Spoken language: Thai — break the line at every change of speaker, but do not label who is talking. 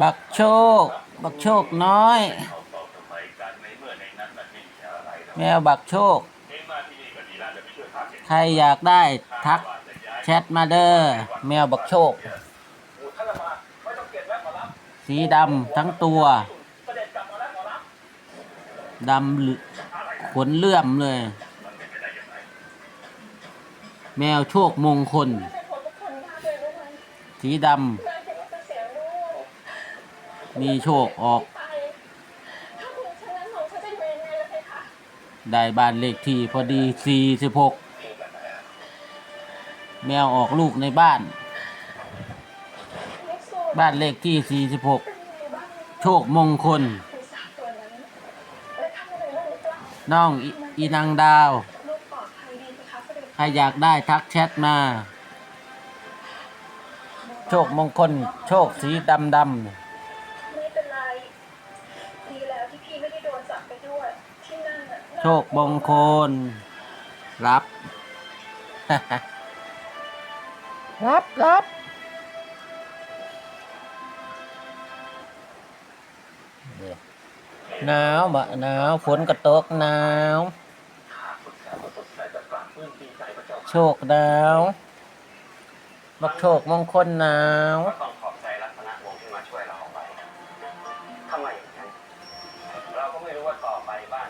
บักโชค บักโชคน้อย แม
วบักโชค
ใครอย
ากได้ทัก
แชทมาเด้อแมวบักโชค
สีดำทั้งตัวด
ำ
ขนเลื่อมเลย แมวโชคมงคล สีดำ
มีโชคออก
ได้บ้านเลขที่พอดี
46
แมวออกลูกในบ้าน
บ้าน
เลขที่
46 โชค
มงคล น้องอีอีนางดาว
ใครอยาก
ได้ทักแชทมา
โชคมงคล โชคสี
ดำดำ
พี่ไม่ได้โดนจับไปด้วยที่นั่นน่ะโชคมงค
ล รับ รับรับ
หนาวบะหนาวฝนก็ตกหนา
ว
โช
คดาวบักโชคมงคลหนาว
ต้อง เราก็ไม่รู้ว่าต่อไปบ้าน